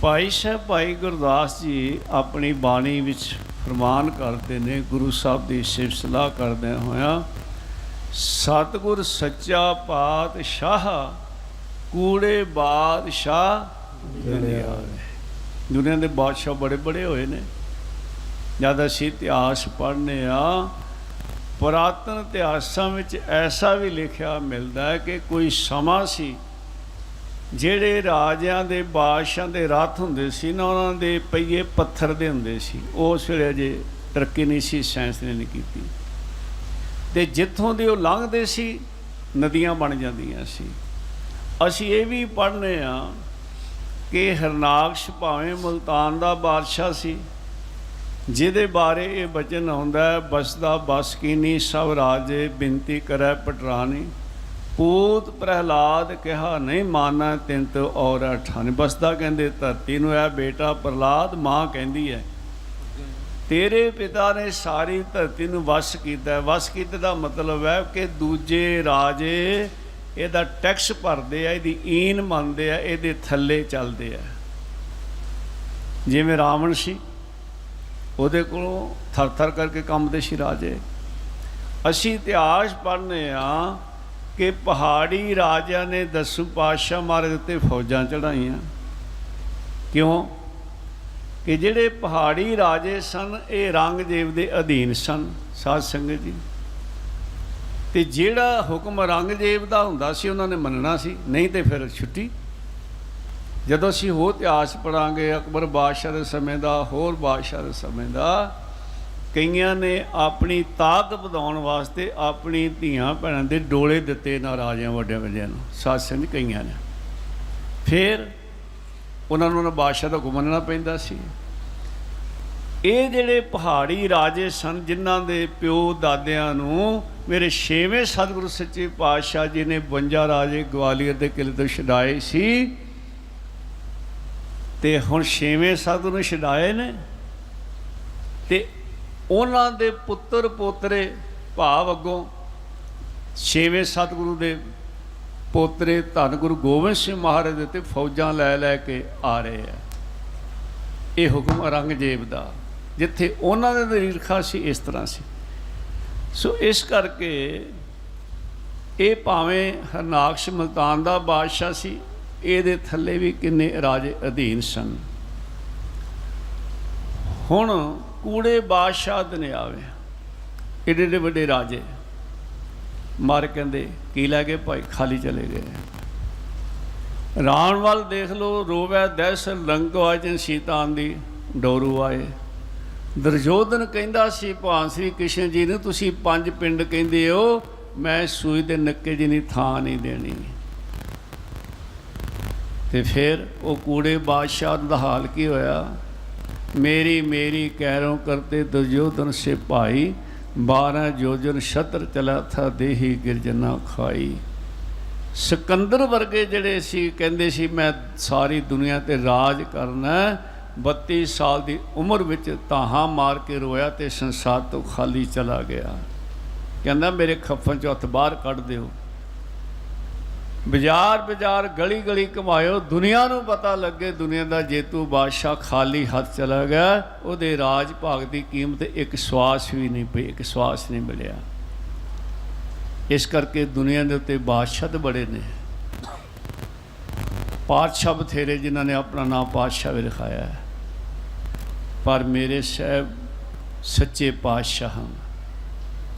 ਭਾਈ ਸਾਹਿਬ, ਭਾਈ ਗੁਰਦਾਸ ਜੀ ਆਪਣੀ ਬਾਣੀ ਵਿੱਚ ਫਰਮਾਨ ਕਰਦੇ ਨੇ, ਗੁਰੂ ਸਾਹਿਬ ਦੀ ਸਿਫਤ ਸਲਾਹ ਕਰਦੇ ਹੋਇਆ, ਸਤਿਗੁਰ ਸੱਚਾ ਪਾਤਸ਼ਾਹ ਕੂੜੇ ਬਾਦਸ਼ਾਹ ਦੁਨੀਆ ਦੇ ਦੁਨੀਆ ਦੇ ਬਾਦਸ਼ਾਹ ਬੜੇ ਬੜੇ ਹੋਏ ਨੇ। ਜਦ ਅਸੀਂ ਇਤਿਹਾਸ ਪੜ੍ਹਨੇ ਆ, ਪੁਰਾਤਨ ਇਤਿਹਾਸਾਂ ਵਿੱਚ ਐਸਾ ਵੀ ਲਿਖਿਆ ਮਿਲਦਾ ਹੈ ਕਿ ਕੋਈ ਸਮਾਂ ਸੀ ਜਿਹੜੇ ਰਾਜਿਆਂ ਦੇ ਬਾਦਸ਼ਾਹਾਂ ਦੇ ਰਥ ਹੁੰਦੇ ਸੀ ਨਾ, ਉਹਨਾਂ ਦੇ ਪਹੀਏ ਪੱਥਰ ਦੇ ਹੁੰਦੇ ਸੀ ਉਸ ਵੇਲੇ ਅਜੇ ਤਰੱਕੀ ਨਹੀਂ ਸੀ ਸਾਇੰਸ ਨੇ ਨਹੀਂ ਕੀਤੀ। ਤੇ ਜਿੱਥੋਂ ਦੇ ਉਹ ਲੰਘਦੇ ਸੀ, ਨਦੀਆਂ ਬਣ ਜਾਂਦੀਆਂ ਸੀ। ਅਸੀਂ ਇਹ ਵੀ ਪੜ੍ਹਨੇ ਆ ਕਿ ਹਰਨਾਕਸ਼ ਭਾਵੇਂ ਮੁਲਤਾਨ ਦਾ ਬਾਦਸ਼ਾਹ ਸੀ, ਜਿਹਦੇ ਬਾਰੇ ਇਹ ਬਚਨ ਆਉਂਦਾ ਹੈ, ਬਸਦਾ ਬਸ ਕੀਨੀ ਸਭ ਰਾਜੇ ਬੇਨਤੀ ਕਰੈ ਪਟਰਾਨੀ। ਪੂਤ ਪ੍ਰਹਿਲਾਦ ਕਿਹਾ, ਨਹੀਂ ਮਾਨਾ ਤਿੰਤ ਔਰ ਅਠਾਨੀ। ਬਸਦਾ ਕਹਿੰਦੇ, ਧਰਤੀ ਨੂੰ ਹੈ ਬੇਟਾ ਪ੍ਰਹਿਲਾਦ, ਮਾਂ ਕਹਿੰਦੀ ਹੈ ਤੇਰੇ ਪਿਤਾ ਨੇ ਸਾਰੀ ਧਰਤੀ ਨੂੰ ਵਸ ਕੀਤਾ ਵਸ ਕੀਤੇ ਦਾ ਮਤਲਬ ਹੈ ਕਿ ਦੂਜੇ ਰਾਜੇ ਇਹਦਾ ਟੈਕਸ ਭਰਦੇ ਆ ਇਹਦੀ ਈਨ ਮੰਨਦੇ ਆ ਇਹਦੇ ਥੱਲੇ ਚੱਲਦੇ ਆ ਜਿਵੇਂ ਰਾਵਣ ਸੀ, ਉਹਦੇ ਕੋਲੋਂ ਥਰ ਥਰ ਕਰਕੇ ਕੰਮਦੇ ਸੀ ਰਾਜੇ। ਅਸੀਂ ਇਤਿਹਾਸ ਪੜ੍ਹਨੇ ਆ ਕਿ ਪਹਾੜੀ ਰਾਜਿਆਂ ਨੇ ਦਸੂ ਪਾਤਸ਼ਾਹ ਮਾਰਗ ਉੱਤੇ ਫੌਜਾਂ ਚੜਾਈਆਂ ਕਿਉਂ? ਕਿ ਜਿਹੜੇ ਪਹਾੜੀ ਰਾਜੇ ਸਨ, ਇਹ ਰੰਗਦੇਵ ਦੇ ਅਧੀਨ ਸਨ, ਸਾਧ ਸੰਗਤ ਜੀ। ਤੇ ਜਿਹੜਾ ਹੁਕਮ ਰੰਗਦੇਵ ਦਾ ਹੁੰਦਾ ਸੀ, ਉਹਨਾਂ ਨੇ ਮੰਨਣਾ ਸੀ, ਨਹੀਂ ਤੇ ਫਿਰ ਛੁੱਟੀ। ਜਦੋਂ ਅਸੀਂ ਹੋਰ ਇਤਿਹਾਸ ਪੜਾਂਗੇ ਅਕਬਰ ਬਾਦਸ਼ਾਹ ਦੇ ਸਮੇਂ ਦਾ, ਹੋਰ ਬਾਦਸ਼ਾਹ ਦੇ ਸਮੇਂ ਦਾ ਕਈਆਂ ਨੇ ਆਪਣੀ ਤਾਕਤ ਵਧਾਉਣ ਵਾਸਤੇ ਆਪਣੀ ਧੀਆਂ ਭੈਣਾਂ ਦੇ ਡੋਲੇ ਦਿੱਤੇ ਨਾ ਰਾਜਿਆਂ ਵੱਡਿਆਂ ਵੱਡਿਆਂ ਨੂੰ। ਸਾਧ ਸੰਗਤ ਕਈਆਂ ਨੇ। ਫਿਰ ਉਹਨਾਂ ਨੂੰ ਉਹਨਾਂ ਬਾਦਸ਼ਾਹ ਦਾ ਹੁਕਮ ਮੰਨਣਾ ਪੈਂਦਾ ਸੀ। ਇਹ ਜਿਹੜੇ ਪਹਾੜੀ ਰਾਜੇ ਸਨ, ਜਿਨ੍ਹਾਂ ਦੇ ਪਿਓ ਦਾਦਿਆਂ ਨੂੰ ਮੇਰੇ ਛੇਵੇਂ ਸਤਿਗੁਰੂ ਸੱਚੇ ਪਾਤਸ਼ਾਹ ਜੀ ਨੇ 52 ਰਾਜੇ ਗਵਾਲੀਅਰ ਦੇ ਕਿਲੇ ਤੋਂ ਛਡਾਏ ਸੀ ਤੇ ਹੁਣ ਛੇਵੇਂ ਸਤਿਗੁਰੂ ਨੂੰ ਛਡਾਏ ਨੇ ਤੇ ਉਹਨਾਂ ਦੇ ਪੁੱਤਰ ਪੋਤਰੇ ਭਾਵ ਅੱਗੋਂ ਛੇਵੇਂ ਸਤਿਗੁਰੂ ਦੇ ਪੋਤਰੇ ਧੰਨ ਗੁਰੂ ਗੋਬਿੰਦ ਸਿੰਘ ਮਹਾਰਾਜ ਦੇ ਤੇ ਫੌਜਾਂ ਲੈ ਲੈ ਕੇ ਆ ਰਹੇ ਆ। ਇਹ ਹੁਕਮ ਔਰੰਗਜ਼ੇਬ ਦਾ, ਜਿੱਥੇ ਉਹਨਾਂ ਦੇ ਤਰੀਖਾ ਸੀ, ਇਸ ਤਰ੍ਹਾਂ ਸੀ। ਸੋ ਇਸ ਕਰਕੇ ਇਹ ਭਾਵੇਂ ਹਰਨਾਕਸ਼ ਮਲਤਾਨ ਦਾ ਬਾਦਸ਼ਾਹ ਸੀ, ਇਹਦੇ ਥੱਲੇ ਵੀ ਕਿੰਨੇ ਰਾਜੇ ਅਧੀਨ ਸਨ। ਹੁਣ ਕੂੜੇ ਬਾਦਸ਼ਾਹ ਦਨੇ ਆਵੇ। ਏਡੇ ਏਡੇ ਵੱਡੇ ਰਾਜੇ। ਮਾਰ ਕਹਿੰਦੇ, ਕੀ ਲੈ ਗਏ ਭਾਈ? ਖਾਲੀ ਚਲੇ ਗਏ। ਰਾਣ ਵੱਲ ਦੇਖ ਲੋ ਰੋਵੈ, ਦਹਿਸ ਲੰਕਵਾਜਨ ਸੀਤਾਨ ਦੀ। ਡੋਰੂ ਆਏ। ਦਰਜੋਧਨ ਕਹਿੰਦਾ ਸੀ, ਭਗਵਾਨ ਸ੍ਰੀ ਕ੍ਰਿਸ਼ਨ ਜੀ ਨੂੰ ਤੁਸੀਂ ਪੰਜ ਪਿੰਡ ਕਹਿੰਦੇ ਹੋ, ਮੈਂ ਸੂਈ ਦੇ ਨੱਕੇ ਜਿੰਨੀ ਥਾਂ ਨਹੀਂ ਦੇਣੀ। ਤੇ ਫਿਰ ਉਹ ਕੂੜੇ ਬਾਦਸ਼ਾਹ ਦਾ ਹਾਲ ਕੀ ਹੋਇਆ? ਮੇਰੀ ਮੇਰੀ ਕਹਿਰੋਂ ਕਰਤੇ ਦੁਰਯੋਧਨ ਸੇ ਭਾਈ 12 ਜੋਜਨ ਛਤਰ ਚਲਾ ਥਾ ਦੇਹੀ ਗਿਰਜਨਾ ਖਾਈ ਸਿਕੰਦਰ ਵਰਗੇ ਜਿਹੜੇ ਸੀ, ਕਹਿੰਦੇ ਸੀ, ਮੈਂ ਸਾਰੀ ਦੁਨੀਆ ਤੇ ਰਾਜ ਕਰਨਾ ਹੈ। 32 ਸਾਲ ਦੀ ਉਮਰ ਵਿੱਚ ਤਾਹਾਂ ਮਾਰ ਕੇ ਰੋਇਆ ਤੇ ਸੰਸਾਰ ਤੋਂ ਖਾਲੀ ਚਲਾ ਗਿਆ ਕਹਿੰਦਾ, ਮੇਰੇ ਖੱਫਨ ਚੋਂ ਹੱਥ ਬਾਹਰ ਕੱਢ ਦਿਓ ਬਾਜ਼ਾਰ ਬਾਜ਼ਾਰ ਗਲੀ ਗਲੀ ਘਮਾਇਓ। ਦੁਨੀਆ ਨੂੰ ਪਤਾ ਲੱਗੇ ਦੁਨੀਆ ਦਾ ਜੇਤੂ ਬਾਦਸ਼ਾਹ ਖਾਲੀ ਹੱਥ ਚਲਾ ਗਿਆ। ਉਹਦੇ ਰਾਜ ਭਾਗ ਦੀ ਕੀਮਤ ਇੱਕ ਸਵਾਸ ਵੀ ਨਹੀਂ ਪਈ, ਇੱਕ ਸਵਾਸ ਨਹੀਂ ਮਿਲਿਆ। ਇਸ ਕਰਕੇ ਦੁਨੀਆ ਦੇ ਉੱਤੇ ਬਾਦਸ਼ਾਹ ਤੇ ਬੜੇ ਨੇ। ਪਾਤਸ਼ਾਹ ਬਥੇਰੇ ਜਿਨ੍ਹਾਂ ਨੇ ਆਪਣਾ ਨਾਮ ਪਾਤਸ਼ਾਹ ਵੀ ਲਿਖਾਇਆ ਹੈ। ਪਰ ਮੇਰੇ ਸਾਹਿਬ ਸੱਚੇ ਪਾਤਸ਼ਾਹ ਹਨ।